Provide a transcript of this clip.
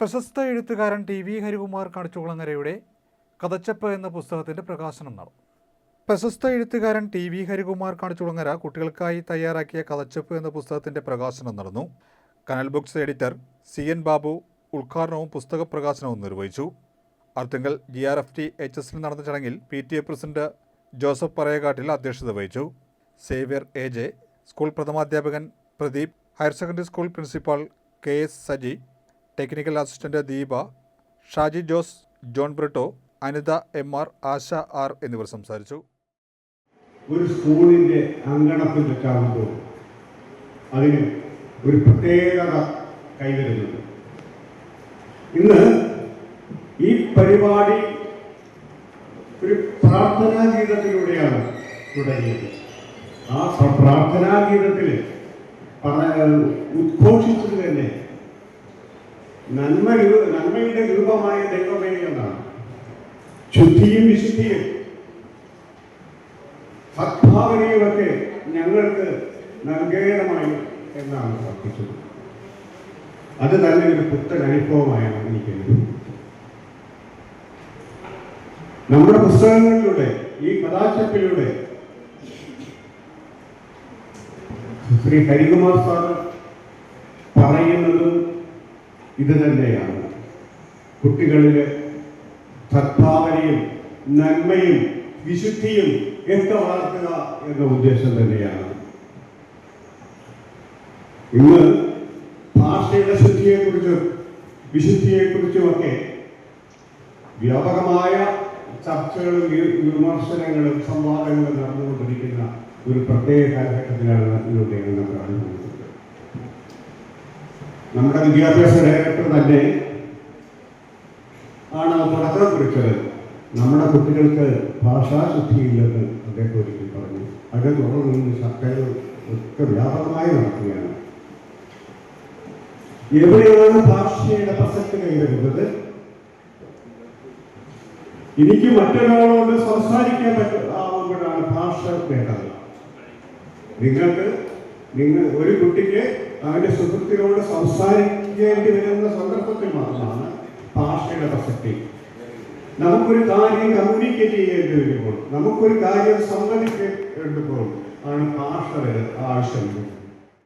പ്രശസ്ത എഴുത്തുകാരൻ T V Harikumar കാണിച്ചുകുളങ്ങരയുടെ കഥച്ചപ്പ് എന്ന പുസ്തകത്തിന്റെ പ്രകാശനം നടന്നു. പ്രശസ്ത എഴുത്തുകാരൻ ടി വി ഹരികുമാർ കണിച്ചുകുളങ്ങര കുട്ടികൾക്കായി തയ്യാറാക്കിയ കഥച്ചപ്പ് എന്ന പുസ്തകത്തിന്റെ പ്രകാശനം നടന്നു. Kanal books editor C N Babu ഉദ്ഘാടനവും പുസ്തക പ്രകാശനവും നിർവഹിച്ചു. Arthunkal G R F T H എസിൽ നടന്ന ചടങ്ങിൽ P T A president Joseph Parayakattil അധ്യക്ഷത വഹിച്ചു. Xavier A J school പ്രഥമാധ്യാപകൻ Pradeep higher secondary school principal K S Saji technical assistant Deepa Shaji Jose John Britto Anitha M R Asha R എന്നിവർ സംസാരിച്ചു. ഒരു സ്കൂളിന്റെ അങ്കണത്തിൽ വെച്ചാകുമ്പോൾ അതിന് ഒരു പ്രത്യേകത കൈവരുന്നുണ്ട്. ഇന്ന് ഈ പരിപാടി ഒരു പ്രാർത്ഥനാ ഗീതത്തിലൂടെയാണ് തുടങ്ങിയത്. ആ പ്രാർത്ഥനാ ഗീതത്തിൽ ഉദ്ഘോഷിച്ചത് തന്നെ നന്മ നന്മയുടെ രൂപമായ ദൈവമേ എന്നാണ്. ശുദ്ധിയും വിശുദ്ധിയും സദ്ഭാവനയുമൊക്കെ ഞങ്ങൾക്ക് നൽകേണമായി എന്നാണ് പ്രാർത്ഥിച്ചത്. അത് തന്നെ ഒരു പുത്തൻ അനുഭവമായാണ് എനിക്ക് നമ്മുടെ പുസ്തകങ്ങളിലൂടെ ഈ കഥാശപ്പിലൂടെ ശ്രീ ഹരികുമാർ സാർ പറയുന്നതും ഇത് തന്നെയാണ്. കുട്ടികളിലെ സദ്ഭാവനയും നന്മയും വിശുദ്ധിയും ഒക്കെ വളർത്തുക എന്ന ഉദ്ദേശം തന്നെയാണ്. ഇന്ന് ഭാഷയുടെ ശുദ്ധിയെക്കുറിച്ചും വിശുദ്ധിയെക്കുറിച്ചുമൊക്കെ വ്യാപകമായ ചർച്ചകളും വിമർശനങ്ങളും സംവാദങ്ങളും നടന്നുകൊണ്ടിരിക്കുന്ന ഒരു പ്രത്യേക കാലഘട്ടത്തിലാണ് ഇതിലൂടെ നമ്മൾ കാണുന്നത്. നമ്മുടെ വിദ്യാഭ്യാസ ഡയറക്ടർ തന്നെ ആണ് തുടക്കം കുറിച്ചത്. നമ്മുടെ കുട്ടികൾക്ക് ഭാഷാശുദ്ധിയില്ലെന്ന് അദ്ദേഹം ഒരിക്കൽ പറഞ്ഞു. അത് തുടർന്ന് സർക്കാർ ഒക്കെ വ്യാപകമായി നടക്കുകയാണ്. എവിടെയാണ് ഭാഷയുടെ പ്രസക്തി കൈവരുന്നത്? എനിക്ക് മറ്റൊരാളോട് സംസാരിക്കാൻ പറ്റ ആവുമ്പോഴാണ് ഭാഷ വേണ്ടത്. നിങ്ങൾക്ക് നിങ്ങൾ ഒരു കുട്ടിക്ക് അവന്റെ സുഹൃത്തിനോട് സംസാരിക്കേണ്ടി വരുന്ന സന്ദർഭത്തിൽ മാത്രമാണ് ഭാഷയുടെ പ്രസക്തി. നമുക്കൊരു കാര്യം കമ്മ്യൂണിക്കേറ്റ് ചെയ്യേണ്ടി വരുമ്പോൾ നമുക്കൊരു കാര്യം സംവദിക്കേണ്ടപ്പോൾ ആണ് ഭാഷ ആവശ്യം